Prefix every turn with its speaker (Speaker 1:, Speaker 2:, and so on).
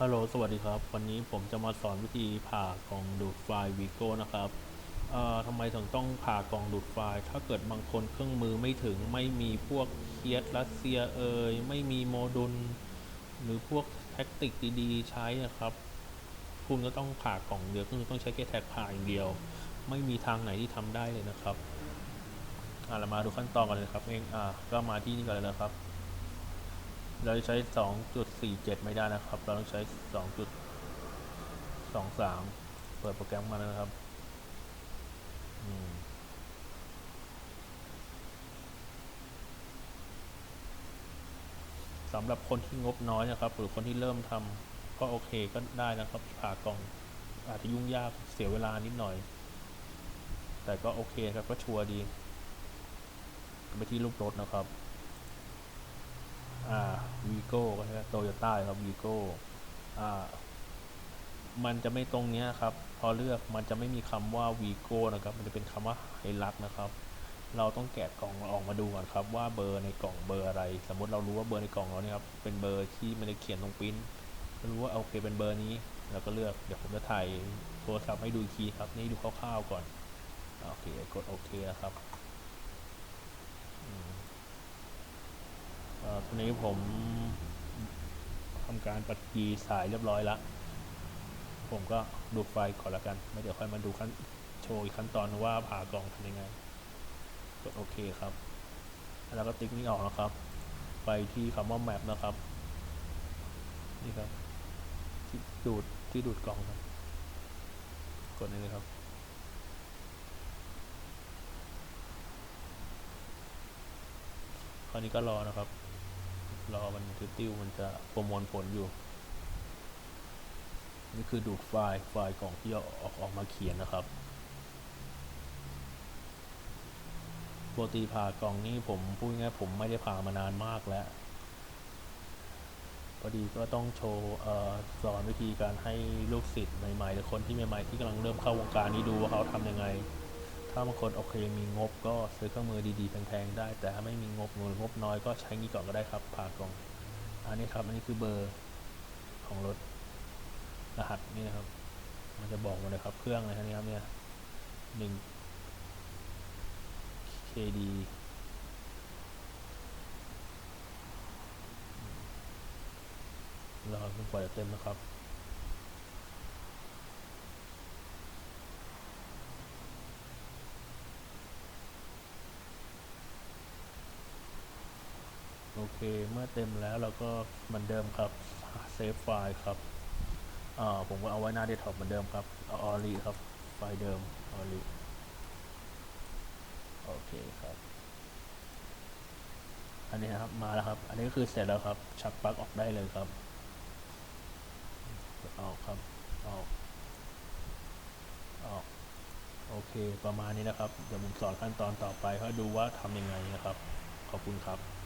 Speaker 1: ฮัลโหล สวัสดีครับ วันนี้ผมจะมาสอนวิธีผ่ากล่องดูดไฟล์ Vigo นะครับ เอ่อทำไมถึงต้องผ่ากล่องดูดไฟล์ ถ้าเกิดบางคนเครื่องมือไม่ถึง ไม่มีพวกเคียสรัสเซียเอ่ย ไม่มีโมดูล หรือพวกแท็กติกดีๆ ใช้นะครับ คุณก็ต้องผ่ากล่องเดียวคือต้องใช้แค่แท็กผ่าอย่างเดียว ไม่มีทางไหนที่ทำได้เลยนะครับ อะเรามาดูขั้นตอนกันเลยครับ เอง อะก็มาที่นี่ก่อนเลยนะครับ เราจะใช้ 2.47 ไม่ได้นะครับ เราต้องใช้ 2.23 เปิดโปรแกรมมาแล้วนะครับสำหรับคนที่งบน้อยนะครับ หรือคนที่เริ่มทำก็โอเคก็ได้นะครับผ่ากล่องอาจจะยุ่งยากเสียเวลานิดหน่อย แต่ก็โอเคครับก็ชัวร์ดี ไปที่รูปรถนะครับ อ่า โก้ก็ใช่โตโยต้าครับวีโก้อ่ามันจะไม่ตรงเนี้ยครับ พอเลือกมันจะไม่มีคำว่าวีโก้นะครับ มันจะเป็นคำว่าไฮลักนะครับ เราต้องแกะกล่องออกมาดูก่อนครับ ว่าเบอร์ในกล่องเบอร์อะไร สมมติเรารู้ว่าเบอร์ในกล่องเราเนี่ยครับ เป็นเบอร์ที่ไม่ได้เขียนตรงปริ้นรู้ว่าโอเคเป็นเบอร์นี้ เราก็เลือก เดี๋ยวผมจะถ่ายโทรศัพท์ให้ดูอีกทีครับ นี่ดูคร่าวๆก่อน โอเค กดโอเคนะครับอืมเอ่อทีนี้ผม ทำการปัดกีสายเรียบร้อยแล้วผมก็ดูไฟล์ก่อนละกัน ไม่เดี๋ยวค่อยมาดูขั้นโชว์อีกขั้นตอนว่าผ่ากล่องทำยังไง กดโอเคครับ แล้วก็ติ๊กนี้ออกนะครับ ไปที่คำว่า map นะครับ นี่ครับ ที่ดูดที่ดูดกล่องครับ กดนี่เลยครับคราวนี้ก็รอนะครับ รอมันติวติวมันจะประมวลผลอยู่ นี่คือดูดไฟล์ไฟล์กล่องที่ออกออกมาเขียนนะครับปกติผ่ากล่องนี่ผมพูดง่ายผมไม่ได้ผ่ามานานมากแล้วพอดีก็ต้องโชว์สอนวิธีการให้ลูกศิษย์ใหม่ๆหรือคนที่ใหม่ๆที่กำลังเริ่มเข้าวงการนี้ดูว่าเขาทำยังไง ถ้าบางคนโอเคมีงบก็ซื้อเครื่องมือดีๆแพงๆได้ แต่ถ้าไม่มีงบหรืองบน้อยก็ใช้งี้ก่อนก็ได้ครับผ่ากล่อง อันนี้ครับ อันนี้คือเบอร์ของรถรหัสนี่นะครับ มันจะบอกหมดเลยครับเครื่องอะไรครับเนี่ยครับเนี่ยหนึ่ง KD รอจนกว่าจะเต็มนะครับ เค เมื่อเต็มแล้วเราก็เหมือนเดิมครับเซฟไฟล์ครับอ่าผมก็เอาไว้หน้าเดสก์ท็อปเหมือนเดิมครับเอาออรีครับ ไฟล์เดิมออรีโอเคครับ อันนี้นะครับมาแล้วครับ อันนี้ก็คือเสร็จแล้วครับ ชักปลั๊กออกได้เลยครับออกครับออกออกโอเค ประมาณนี้นะครับ เดี๋ยวผมสอนขั้นตอนต่อไปเพื่อดูว่าทำยังไงนะครับ ขอบคุณครับ